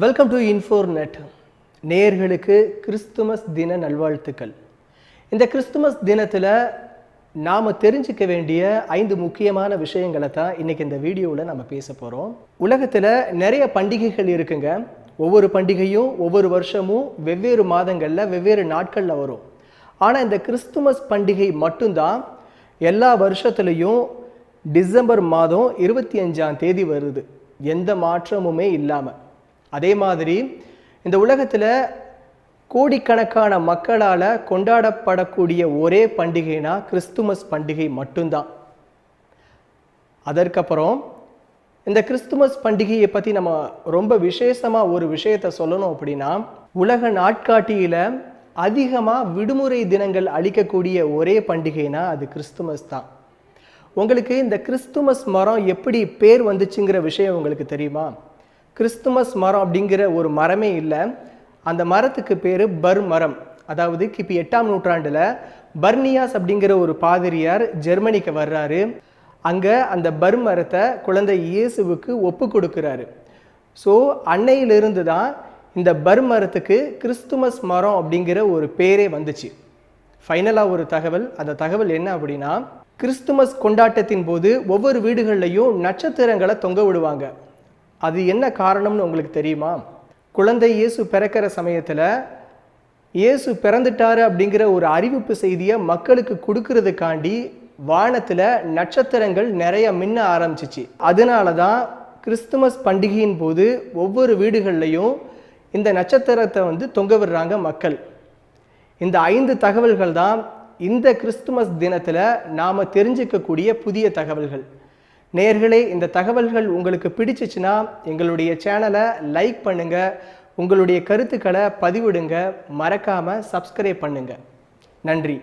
Welcome to இன்ஃபோர் net நேயர்களுக்கு Christmas தின நல்வாழ்த்துக்கள். இந்த கிறிஸ்துமஸ் தினத்தில் நாம் தெரிஞ்சுக்க வேண்டிய ஐந்து முக்கியமான விஷயங்களை தான் இன்றைக்கி இந்த வீடியோவில் நம்ம பேச போகிறோம் உலகத்தில் நிறைய பண்டிகைகள் இருக்குங்க. ஒவ்வொரு பண்டிகையும் ஒவ்வொரு வருஷமும் வெவ்வேறு மாதங்களில் வெவ்வேறு நாட்களில் வரும். ஆனால் இந்த கிறிஸ்துமஸ் பண்டிகை மட்டும்தான் எல்லா வருஷத்துலேயும் டிசம்பர் மாதம் இருபத்தி அஞ்சாம் தேதி வருது. எந்த மாற்றமுமே இல்லாமல் அதே மாதிரி இந்த உலகத்தில் கோடிக்கணக்கான மக்களால் கொண்டாடப்படக்கூடிய ஒரே பண்டிகைனா கிறிஸ்துமஸ் பண்டிகை மட்டும்தான். அதற்கப்புறம் இந்த கிறிஸ்துமஸ் பண்டிகையை பற்றி நம்ம ரொம்ப விசேஷமாக ஒரு விஷயத்தை சொல்லணும் அப்படின்னா உலக நாட்காட்டியில் அதிகமாக விடுமுறை தினங்கள் அளிக்கக்கூடிய ஒரே பண்டிகைனா அது கிறிஸ்துமஸ் தான். உங்களுக்கு இந்த கிறிஸ்துமஸ் மரம் எப்படி பேர் வந்துச்சுங்கிற விஷயம் உங்களுக்கு தெரியுமா? கிறிஸ்துமஸ் மரம் அப்படிங்கிற ஒரு மரமே இல்லை. அந்த மரத்துக்கு பேர் பர் மரம். அதாவது கிபி எட்டாம் நூற்றாண்டில் பர்னியாஸ் அப்படிங்கிற ஒரு பாதிரியார் ஜெர்மனிக்கு வர்றாரு. அங்கே அந்த பர் மரத்தை குழந்தை இயேசுவுக்கு ஒப்பு கொடுக்குறாரு. ஸோ அன்னையிலிருந்து தான் இந்த பர் மரத்துக்கு கிறிஸ்துமஸ் மரம் அப்படிங்கிற ஒரு பேரே வந்துச்சு. ஃபைனலாக ஒரு தகவல். அந்த தகவல் என்ன அப்படின்னா கிறிஸ்துமஸ் கொண்டாட்டத்தின் போது ஒவ்வொரு வீடுகள்லையும் நட்சத்திரங்களை தொங்க விடுவாங்க. அது என்ன காரணம்னு உங்களுக்கு தெரியுமா? குழந்தை இயேசு பிறக்கிற சமயத்தில் இயேசு பிறந்துட்டாரு அப்படிங்கிற ஒரு அறிவிப்பு செய்தியை மக்களுக்கு கொடுக்கறதுக்காண்டி வானத்தில் நட்சத்திரங்கள் நிறைய மின்ன ஆரம்பிச்சிச்சு. அதனால தான் கிறிஸ்துமஸ் பண்டிகையின் போது ஒவ்வொரு வீடுகள்லையும் இந்த நட்சத்திரத்தை வந்து தொங்க விடுறாங்க மக்கள். இந்த ஐந்து தகவல்கள் தான் இந்த கிறிஸ்துமஸ் தினத்தில் நாம் தெரிஞ்சுக்கக்கூடிய புதிய தகவல்கள். நேர்களே இந்த தகவல்கள் உங்களுக்கு பிடிச்சிச்சுன்னா எங்களுடைய சேனலை லைக் பண்ணுங்கள் உங்களுடைய கருத்துக்களை பதிவிடுங்க மறக்காமல் சப்ஸ்கிரைப் பண்ணுங்கள் நன்றி.